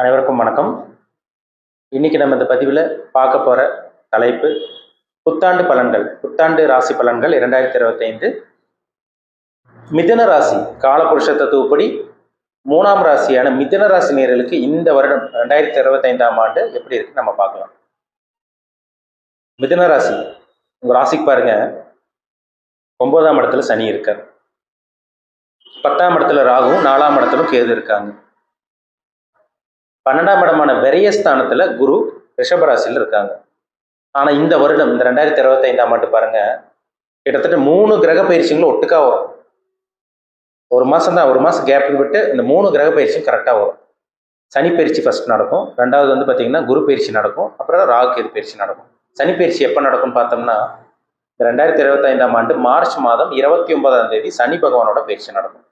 அனைவருக்கும் வணக்கம். இன்னைக்கு நம்ம இந்த பதிவில் பார்க்க போகிற தலைப்பு புத்தாண்டு பலன்கள் புத்தாண்டு ராசி பலன்கள் இரண்டாயிரத்தி இருபத்தைந்து. மிதன ராசி காலபுருஷ தத்துவப்படி மூணாம் ராசியான மிதன ராசி நேர்களுக்கு இந்த வருடம் ரெண்டாயிரத்தி இருபத்தைந்தாம் ஆண்டு எப்படி இருக்கு நம்ம பார்க்கலாம். மிதன ராசி உங்கள் ராசிக்கு பாருங்க. ஒன்பதாம் இடத்துல சனி இருக்கார். பத்தாம் இடத்துல ராகுவும் நாலாம் இடத்துலும் கேது இருக்காங்க. பன்னெண்டாம் இடமான விரயஸ்தானத்துல குரு ரிஷபராசியில் இருக்காங்க. ஆனால் இந்த வருடம் இந்த ரெண்டாயிரத்தி இருபத்தைந்தாம் ஆண்டு பாருங்க கிட்டத்தட்ட மூணு கிரக பயிற்சிகளும் ஒட்டுக்காக வரும். ஒரு மாதம் தான் ஒரு மாதம் கேப் விட்டு இந்த மூணு கிரக பயிற்சியும் கரெக்டாக வரும். சனி பயிற்சி ஃபஸ்ட் நடக்கும். ரெண்டாவது வந்து பார்த்தீங்கன்னா குரு பயிற்சி நடக்கும். அப்புறம் ராகு கேது பயிற்சி நடக்கும். சனி பயிற்சி எப்போ நடக்கும்னு பார்த்தோம்னா இந்த இருபத்தி இருபத்தைந்தாம் ஆண்டு மார்ச் மாதம் இருபத்தி ஒன்பதாம் தேதி சனி பகவானோட பயிற்சி நடக்கும்.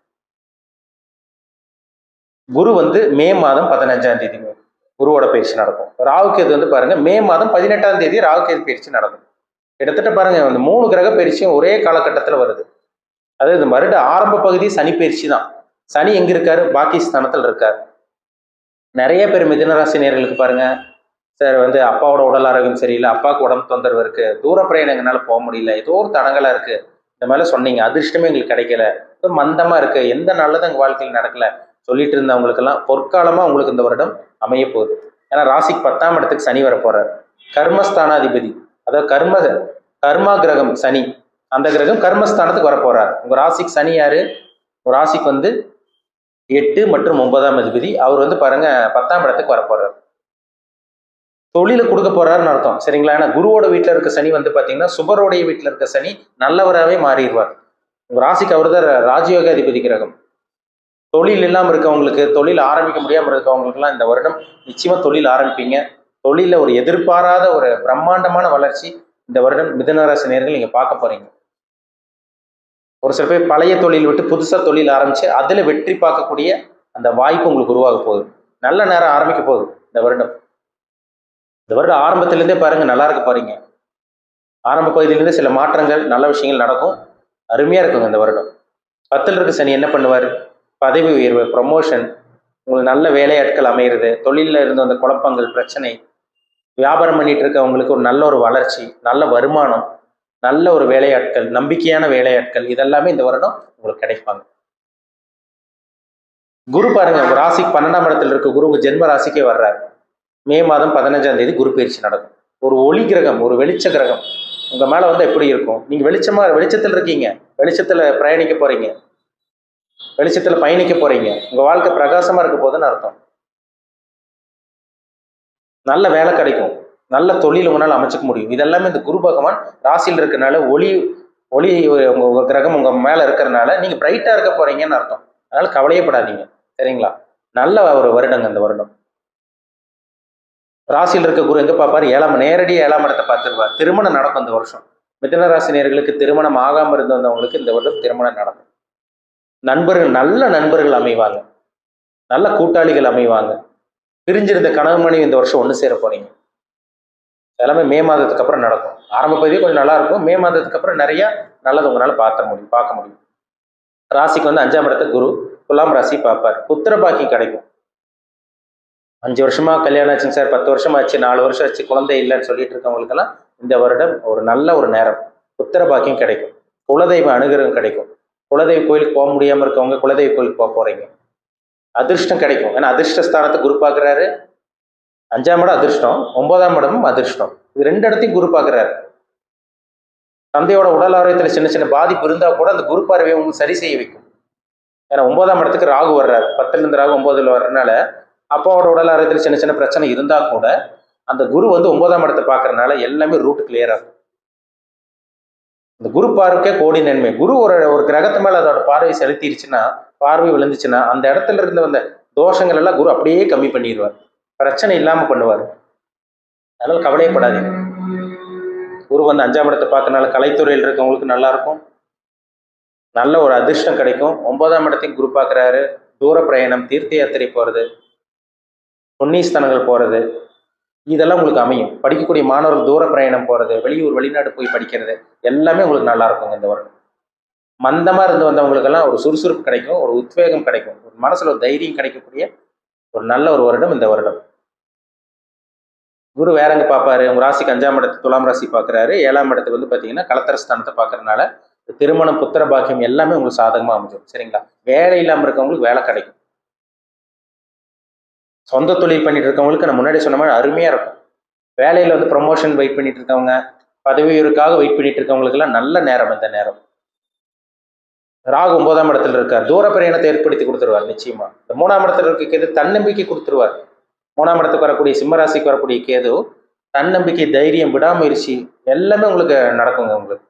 குரு வந்து மே மாதம் பதினஞ்சாம் தேதி குருவோட பயிற்சி நடக்கும். ராகு கேது வந்து பாருங்க மே மாதம் பதினெட்டாம் தேதி ராகு கேது பயிற்சி நடக்கும். கிட்டத்தட்ட பாருங்க அந்த மூணு கிரக பயிற்சியும் ஒரே காலகட்டத்தில் வருது. அதாவது இந்த வருட ஆரம்ப பகுதி சனி பயிற்சி தான். சனி எங்க இருக்காரு? பாகிஸ்தானத்தில் இருக்கார். நிறைய பேர் மிதுனராசி நேர்களுக்கு பாருங்க சார் வந்து அப்பாவோட உடல் ஆரோக்கியம் சரியில்லை அப்பாவுக்கு உடம்பு தொந்தரவு இருக்கு தூர பிரயாணம் எங்களால் போக முடியல ஏதோ ஒரு தடங்களா இருக்கு. இந்த மாதிரிலாம் சொன்னீங்க அதிர்ஷ்டமே எங்களுக்கு கிடைக்கல. மந்தமாக மந்தமா இருக்கு. எந்த நல்லதும் எங்க வாழ்க்கையில் நடக்கல. சொல்லிட்டு இருந்தவங்களுக்கெல்லாம் பொற்காலமா உங்களுக்கு இந்த வருடம் அமைய போகுது ஏன்னா ராசிக்கு பத்தாம் இடத்துக்கு சனி வர போறார் கர்மஸ்தானாதிபதி அதாவது கர்ம கர்மா கிரகம் சனி அந்த கிரகம் கர்மஸ்தானத்துக்கு வர போறார் உங்க ராசிக்கு சனி யாரு? உங்க ராசிக்கு வந்து எட்டு மற்றும் ஒன்பதாம் அதிபதி. அவர் வந்து பாருங்க பத்தாம் இடத்துக்கு வர போறார் தொழில கொடுக்க போறாருன்னு அர்த்தம் சரிங்களா? ஏன்னா குருவோட வீட்டுல இருக்க சனி வந்து பாத்தீங்கன்னா சுபரோடைய வீட்டில் இருக்க சனி நல்லவராகவே மாறிடுவார். உங்க ராசிக்கு அவர் தான் ராஜயோகாதிபதி கிரகம். தொழில் இல்லாமல் இருக்கவங்களுக்கு தொழில் ஆரம்பிக்க முடியாமல் இருக்கவங்களுக்குலாம் இந்த வருடம் நிச்சயமாக தொழில் ஆரம்பிப்பீங்க. தொழிலில் ஒரு எதிர்பாராத ஒரு பிரம்மாண்டமான வளர்ச்சி இந்த வருடம் மிதனராசி நேர்கள் நீங்கள் பார்க்க போகிறீங்க ஒரு சில பேர் பழைய தொழில் விட்டு புதுசாக தொழில் ஆரம்பித்து அதில் வெற்றி பார்க்கக்கூடிய அந்த வாய்ப்பு உங்களுக்கு உருவாக போகுது. நல்ல நேரம் ஆரம்பிக்க போகுது இந்த வருடம். இந்த வருடம் ஆரம்பத்திலேருந்தே பாருங்கள் நல்லா இருக்க போகிறீங்க ஆரம்ப பகுதியிலேருந்தே சில மாற்றங்கள் நல்ல விஷயங்கள் நடக்கும். அருமையாக இருக்குங்க இந்த வருடம். பத்தில் இருக்க சனி என்ன பண்ணுவார்? பதவி உயர்வு ப்ரொமோஷன் உங்களுக்கு நல்ல வேலையாட்கள் அமையிறது தொழிலில் இருந்து வந்த குழப்பங்கள் பிரச்சனை வியாபாரம் பண்ணிட்டு இருக்கவங்களுக்கு ஒரு நல்ல ஒரு வளர்ச்சி நல்ல வருமானம் நல்ல ஒரு வேலையாட்கள் நம்பிக்கையான வேலையாட்கள் இதெல்லாமே இந்த வருடம் உங்களுக்கு கிடைப்பாங்க. குரு பாருங்க உங்க ராசி பன்னெண்டாம் இடத்துல இருக்க குரு உங்க ஜென்ம ராசிக்கே வர்றாரு. மே மாதம் பதினஞ்சாம் தேதி குரு பயிற்சி நடக்கும். ஒரு ஒளி கிரகம் ஒரு வெளிச்ச கிரகம் உங்க மேல வந்து எப்படி இருக்கும்? நீங்க வெளிச்சமா வெளிச்சத்தில் இருக்கீங்க வெளிச்சத்துல பிரயாணிக்க போறீங்க. வெளிச்சத்துல பயணிக்க போறீங்க. உங்க வாழ்க்கை பிரகாசமா இருக்க போதுன்னு அர்த்தம். நல்ல வேலை கிடைக்கும். நல்ல தொழில் உங்களால் அமைச்சுக்க முடியும். இதெல்லாமே இந்த குரு பகவான் ராசியில் இருக்கிறனால ஒளி ஒளி உங்க உங்க கிரகம் உங்க மேல இருக்கிறனால நீங்க பிரைட்டா இருக்க போறீங்கன்னு அர்த்தம். அதனால கவலையே படாதீங்க. சரிங்களா? நல்ல ஒரு வருடங்க இந்த வருடம். ராசியில் இருக்க குரு எங்க பார்ப்பாரு? ஏழாம் நேரடியாக ஏழாம் இடத்தை பார்த்துருவார். திருமணம் நடக்கும் இந்த வருஷம். மிதன ராசி நேர்களுக்கு திருமணம் ஆகாம இருந்தவங்களுக்கு வந்தவங்களுக்கு இந்த வருடம் திருமணம் நடக்கும். நண்பர்கள் நல்ல நண்பர்கள் அமைவாங்க. நல்ல கூட்டாளிகள் அமைவாங்க. பிரிஞ்சிருந்த கணவன் மனைவி இந்த வருஷம் ஒன்று சேர போறீங்க. எல்லாமே மே மாதத்துக்கு அப்புறம் நடக்கும். ஆரம்ப பகுதியே கொஞ்சம் நல்லா இருக்கும். மே மாதத்துக்கு அப்புறம் நிறைய நல்லது உங்களால் பார்த்த முடியும் பார்க்க முடியும். ராசிக்கு வந்து அஞ்சாம் இடத்த குரு துலாம் ராசி பார்ப்பார். புத்திர பாக்கியம் கிடைக்கும். அஞ்சு வருஷமா கல்யாணம் ஆச்சுங்க சார் பத்து வருஷம் ஆச்சு நாலு வருஷம் ஆச்சு குழந்தை இல்லைன்னு சொல்லிட்டு இருக்கவங்களுக்கெல்லாம் இந்த வருடம் ஒரு நல்ல ஒரு நேரம். புத்திர பாக்கியம் கிடைக்கும். குலதெய்வ அனுகிரகம் கிடைக்கும். குலதெய்வ கோயிலுக்கு போக முடியாமல் இருக்கவங்க குலதெய்வ கோயிலுக்கு போக போகிறீங்க அதிர்ஷ்டம் கிடைக்கும். ஏன்னா அதிர்ஷ்ட ஸ்தானத்தை குரு பார்க்குறாரு. அஞ்சாம் இடம் அதிர்ஷ்டம் ஒன்பதாம் இடமும் அதிர்ஷ்டம். இது ரெண்டு இடத்தையும் குரு பார்க்குறாரு. தந்தையோட உடல் ஆரோக்கியத்தில் சின்ன சின்ன பாதிப்பு இருந்தால் கூட அந்த குரு பார்வையை உங்களுக்கு சரி செய்ய வைக்கும். ஏன்னா ஒன்பதாம் இடத்துக்கு ராகு வர்றாரு. பத்துலேருந்து ராகு ஒன்பதுல வர்றதுனால அப்பாவோட உடல் ஆரோக்கியத்தில் சின்ன சின்ன பிரச்சனை இருந்தால் கூட அந்த குரு வந்து ஒன்பதாம் இடத்தை பார்க்கறதுனால எல்லாமே ரூட் கிளியர் ஆகும். இந்த குரு பார்வைக்கே கோடி நன்மை. குரு ஒரு ஒரு கிரகத்து மேல அதோட பார்வை செலுத்திருச்சுன்னா பார்வை விழுந்துச்சுன்னா அந்த இடத்துல இருந்து வந்த தோஷங்கள் எல்லாம் குரு அப்படியே கம்மி பண்ணிடுவார். பிரச்சனை இல்லாம பண்ணுவார். அதனால கவலையப்படாதீங்க. குரு வந்து அஞ்சாம் இடத்தை பார்க்கறனால கலைத்துறையில் இருக்கவங்களுக்கு நல்லா இருக்கும். நல்ல ஒரு அதிர்ஷ்டம் கிடைக்கும். ஒன்பதாம் இடத்தையும் குரு பார்க்குறாரு. தூர பிரயாணம் தீர்த்த யாத்திரை போறது புண்ணியஸ்தானங்கள் போறது இதெல்லாம் உங்களுக்கு அமையும். படிக்கக்கூடிய மாணவர்கள் தூர பிரயாணம் போகிறது வெளியூர் வெளிநாடு போய் படிக்கிறது எல்லாமே உங்களுக்கு நல்லா இருக்கும் இந்த வருடம். மந்தமாக இருந்து வந்தவங்களுக்கெல்லாம் ஒரு சுறுசுறுப்பு கிடைக்கும் ஒரு உத்வேகம் கிடைக்கும். ஒரு மனசில் ஒரு தைரியம் கிடைக்கக்கூடிய ஒரு நல்ல ஒரு வருடம் இந்த வருடம். குரு வேறங்க பார்ப்பாரு? உங்க ராசிக்கு அஞ்சாம் இடத்து துலாம் ராசி பார்க்குறாரு. ஏழாம் இடத்துக்கு வந்து பார்த்தீங்கன்னா கலத்தரஸ்தானத்தை பார்க்கறதுனால திருமணம் புத்திர பாக்கியம் எல்லாமே உங்களுக்கு சாதகமாக அமைஞ்சிடும். சரிங்களா? வேலை இல்லாமல் இருக்கவங்களுக்கு வேலை கிடைக்கும். சொந்த தொழில் பண்ணிட்டு இருக்கவங்களுக்கு நான் முன்னாடி சொன்ன மாதிரி அருமையாக இருக்கும். வேலையில் வந்து ப்ரொமோஷன் வெயிட் பண்ணிட்டு இருக்கவங்க பதவி உயர்வுக்காக வெயிட் பண்ணிட்டு இருக்கவங்களுக்கெல்லாம் நல்ல நேரம் இந்த நேரம். ராகு ஒன்பதாம் இடத்துல இருக்கார். தூர பிரயாணத்தை ஏற்படுத்தி கொடுத்துருவார் நிச்சயமா. இந்த மூணாம் இடத்துல இருக்க கேது தன்னம்பிக்கை கொடுத்துருவார். மூணாம் இடத்துக்கு வரக்கூடிய சிம்மராசிக்கு வரக்கூடிய கேது தன்னம்பிக்கை தைரியம் விடாமுயற்சி எல்லாமே உங்களுக்கு நடக்குங்க உங்களுக்கு.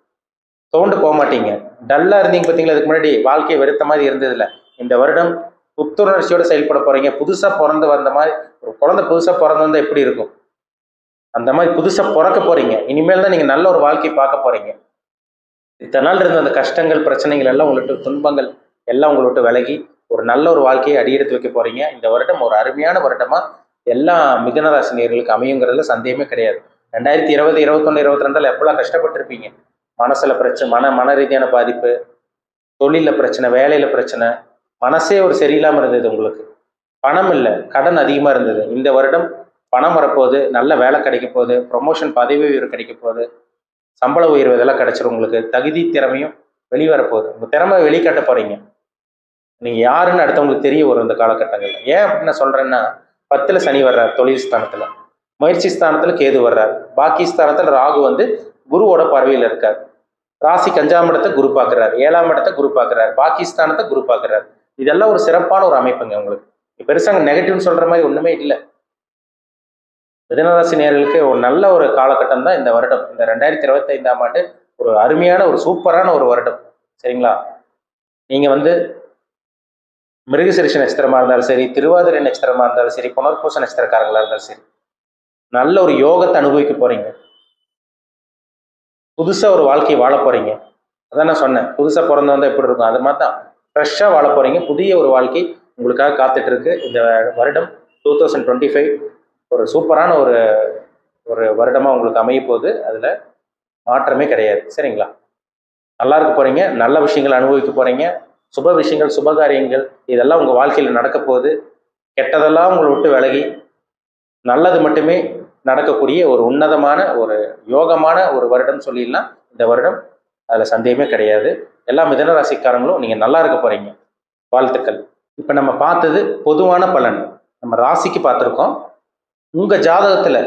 தோண்டு போக மாட்டீங்க. டல்லாக இருந்தீங்க பார்த்தீங்களா? அதுக்கு முன்னாடி வாழ்க்கையை வெறுத்த மாதிரி இருந்ததில்ல. இந்த வருடம் புத்துணர்ச்சியோட செயல்பட போறீங்க. புதுசா பிறந்து வந்த மாதிரி ஒரு குழந்தை புதுசா பிறந்து வந்தா எப்படி இருக்கும்? அந்த மாதிரி புதுசா பிறக்க போறீங்க. இனிமேல் தான் நீங்க நல்ல ஒரு வாழ்க்கை பார்க்க போறீங்க. இத்தனை நாள் இருந்த அந்த கஷ்டங்கள் பிரச்சனைகள் எல்லாம் உங்கள்ட்ட துன்பங்கள் எல்லாம் உங்கள்கிட்ட விலகி ஒரு நல்ல ஒரு வாழ்க்கையை அடியெடுத்து வைக்க போறீங்க. இந்த வருடம் ஒரு அருமையான வருடமா எல்லா மிதனராசி நேர்களுக்கு அமையுங்கிறதுல சந்தேகமே கிடையாது. ரெண்டாயிரத்தி இருபது இருபத்தொன்னு இருபத்தி ரெண்டுல எப்பெல்லாம் கஷ்டப்பட்டிருப்பீங்க? மனசுல பிரச்சனை மன மன ரீதியான பாதிப்பு தொழிலில் பிரச்சனை வேலையில் பிரச்சனை மனசே ஒரு சரியில்லாமல் இருந்தது உங்களுக்கு. பணம் இல்லை கடன் அதிகமாக இருந்தது. இந்த வருடம் பணம் வரப்போகுது நல்ல வேலை கிடைக்க போகுது ப்ரொமோஷன் பதவி உயர்வு கிடைக்க போகுது. சம்பள உயர்வு இதெல்லாம் கிடைச்சிரும் உங்களுக்கு. தகுதி திறமையும் வெளிவரப்போகுது உங்கள் திறமை வெளிக்காட்ட போகிறீங்க நீங்கள் யாருன்னு அடுத்தவங்களுக்கு தெரிய வரும் இந்த காலகட்டங்களில். ஏன் அப்படின்னு நான் பத்தில் சனி வர்றார் தொழில் ஸ்தானத்தில். முயற்சி ஸ்தானத்தில் கேது வர்றார். பாக்கி ஸ்தானத்தில் ராகு வந்து குருவோட பார்வையில் இருக்கார். ராசி கஞ்சாம் இடத்தை குரு பார்க்குறாரு. ஏழாம் இடத்தை குரு பார்க்குறாரு. பாகிஸ்தானத்தை குரு பார்க்குறாரு. இதெல்லாம் ஒரு சிறப்பான ஒரு அமைப்புங்க உங்களுக்கு. பெருசாக நெகட்டிவ்னு சொல்ற மாதிரி ஒண்ணுமே இல்லை. மிதனராசி நேர்களுக்கு ஒரு நல்ல ஒரு காலகட்டம் தான் இந்த வருடம். இந்த ரெண்டாயிரத்தி இருபத்தி ஐந்தாம் ஆண்டு ஒரு அருமையான ஒரு சூப்பரான ஒரு வருடம். சரிங்களா? நீங்க வந்து மிருகசிரிஷ நட்சத்திரமா இருந்தாலும் சரி திருவாதிரை நட்சத்திரமா இருந்தாலும் சரி புனர்பூச நட்சத்திரக்காரங்களா இருந்தாலும் சரி நல்ல ஒரு யோகத்தை அனுபவிக்க போறீங்க. புதுசா ஒரு வாழ்க்கையை வாழ போறீங்க. அதான் நான் சொன்னேன். புதுசா பிறந்தவங்க எப்படி இருக்கும்? அது மாதிரி தான். ஃப்ரெஷ்ஷாக வாழ போகிறீங்க புதிய ஒரு வாழ்க்கை உங்களுக்காக காத்துட்ருக்கு. இந்த வருடம் டூ தௌசண்ட் டுவெண்ட்டி ஃபைவ் ஒரு சூப்பரான ஒரு ஒரு வருடமாக உங்களுக்கு அமைய போகுது. அதில் மாற்றமே கிடையாது. சரிங்களா? நல்லா இருக்க போகிறீங்க நல்ல விஷயங்கள் அனுபவிக்க போகிறீங்க சுப விஷயங்கள் சுபகாரியங்கள் இதெல்லாம் உங்கள் வாழ்க்கையில் நடக்க போகுது. கெட்டதெல்லாம் உங்களை விட்டு விலகி நல்லது மட்டுமே நடக்கக்கூடிய ஒரு உன்னதமான ஒரு யோகமான ஒரு வருடம் சொல்லிடலாம். இந்த வருடம் அதில் சந்தேகமே கிடையாது. எல்லா மிதன ராசிக்காரங்களும் நீங்கள் நல்லா இருக்க போகிறீங்க வாழ்த்துக்கள். இப்போ நம்ம பார்த்தது பொதுவான பலன். நம்ம ராசிக்கு பார்த்துருக்கோம். உங்கள் ஜாதகத்தில்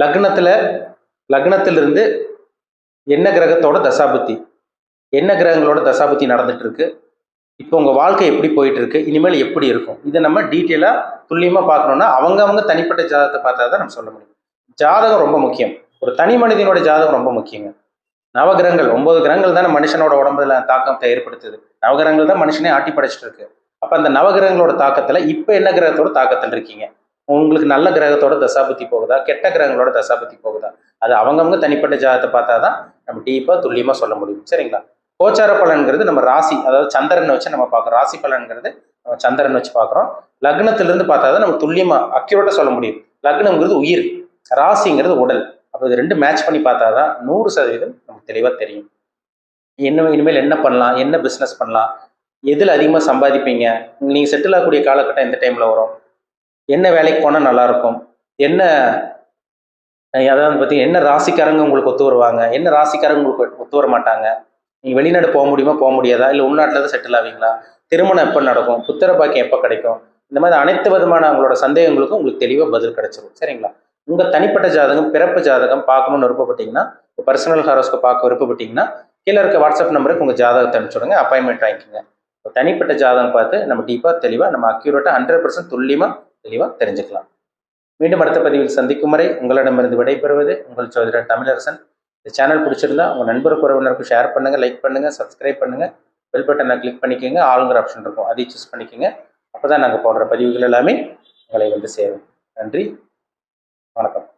லக்னத்தில் லக்னத்திலிருந்து என்ன கிரகத்தோட தசாபுத்தி? என்ன கிரகங்களோட தசாபுத்தி நடந்துட்டு இருக்கு இப்போ உங்கள் வாழ்க்கை எப்படி போயிட்டு இருக்கு இனிமேல் எப்படி இருக்கும்? இதை நம்ம டீட்டெயிலாக துல்லியமாக பார்க்கணும்னா அவங்க அவங்க தனிப்பட்ட ஜாதகத்தை பார்த்தா தான் நம்ம சொல்ல முடியும். ஜாதகம் ரொம்ப முக்கியம். ஒரு தனி மனிதனோட ஜாதகம் ரொம்ப முக்கியங்க. நவகிரகங்கள் ஒன்பது கிரகங்கள் தானே மனுஷனோட உடம்புல தாக்கத்தை ஏற்படுத்துது. நவகிரகங்கள் தான் மனுஷனே ஆட்டி படைச்சிட்டு இருக்கு. அப்ப அந்த நவகிரகங்களோட தாக்கத்துல இப்ப என்ன கிரகத்தோட தாக்கத்தில் இருக்கீங்க? உங்களுக்கு நல்ல கிரகத்தோட தசாபுத்தி போகுதா? கெட்ட கிரகங்களோட தசாபுத்தி போகுதா? அது அவங்கவுங்க தனிப்பட்ட ஜாதகத்தை பார்த்தா தான் நம்ம டீப்பா துல்லியமா சொல்ல முடியும். சரிங்களா? கோச்சார பலன்கிறது நம்ம ராசி அதாவது சந்திரனை வச்சு நம்ம பார்க்குறோம். ராசி பலன்கிறது நம்ம சந்திரன் வச்சு பார்க்குறோம். லக்னத்திலிருந்து பார்த்தா தான் நம்ம துல்லியமா அக்யூரேட்டா சொல்ல முடியும். லக்னம்ங்கிறது உயிர் ராசிங்கிறது உடல். அப்போ இது ரெண்டு மேட்ச் பண்ணி பார்த்தா தான் நூறு சதவீதம் நமக்கு தெளிவாக தெரியும். என்ன இனிமேல் என்ன பண்ணலாம்? என்ன பிஸ்னஸ் பண்ணலாம்? எதில் அதிகமாக சம்பாதிப்பீங்க? நீங்கள் செட்டில் ஆகக்கூடிய காலகட்டம் எந்த டைமில் வரும்? என்ன வேலைக்கு போனால் நல்லாயிருக்கும் என்ன அதாவது பார்த்தீங்கன்னா என்ன ராசிக்காரங்க உங்களுக்கு ஒத்து வருவாங்க? என்ன ராசிக்காரங்க உங்களுக்கு ஒத்து வர மாட்டாங்க? நீங்கள் வெளிநாடு போக முடியுமா? போக முடியாதா? இல்லை உள்நாட்டில் தான் செட்டில் ஆவீங்களா? திருமணம் எப்போ நடக்கும்? புத்திர பாக்கியம் எப்போ கிடைக்கும்? இந்த மாதிரி அனைத்து விதமான உங்களோட சந்தேகங்களுக்கும் உங்களுக்கு தெளிவாக பதில் கிடைச்சிடும் சரிங்களா? உங்கள் தனிப்பட்ட ஜாதகம் பிறப்பு ஜாதகம் பார்க்கணும்னு விருப்பப்பட்டீங்கன்னா பர்சனல் ஹாரோஸ்க்கு பார்க்க விருப்பப்பட்டீங்கன்னா கீழே இருக்க வாட்ஸ்அப் நம்பருக்கு உங்கள் ஜாதகத்தை அனுப்பிச்சுடுங்க அப்பாயின்மெண்ட் வாங்கிக்கோங்க. இப்போ தனிப்பட்ட ஜாதகம் பார்த்து நம்ம டீப்பாக தெளிவாக நம்ம அக்யூரேட்டாக ஹண்ட்ரட் பர்சன்ட் துல்லியமாக தெளிவாக தெரிஞ்சுக்கலாம். மீண்டும் அடுத்த பதிவில் சந்திக்கும் வரை உங்களிடமிருந்து விடைபெறுவது உங்கள் சோதரர் தமிழரசன். இந்த சேனல் பிடிச்சிருந்தா உங்கள் நண்பருக்கு உறவினருக்கு ஷேர் பண்ணுங்கள் லைக் பண்ணுங்கள் சப்ஸ்கிரைப் பண்ணுங்கள் பெல் பட்டனை கிளிக் பண்ணிக்கோங்க ஆளுங்கிற ஆப்ஷன் இருக்கும் அதையும் சூஸ் பண்ணிக்கோங்க. அப்போ தான் நாங்கள் போடுற பதிவுகள் எல்லாமே உங்களை வந்து சேரும். நன்றி வணக்கம்.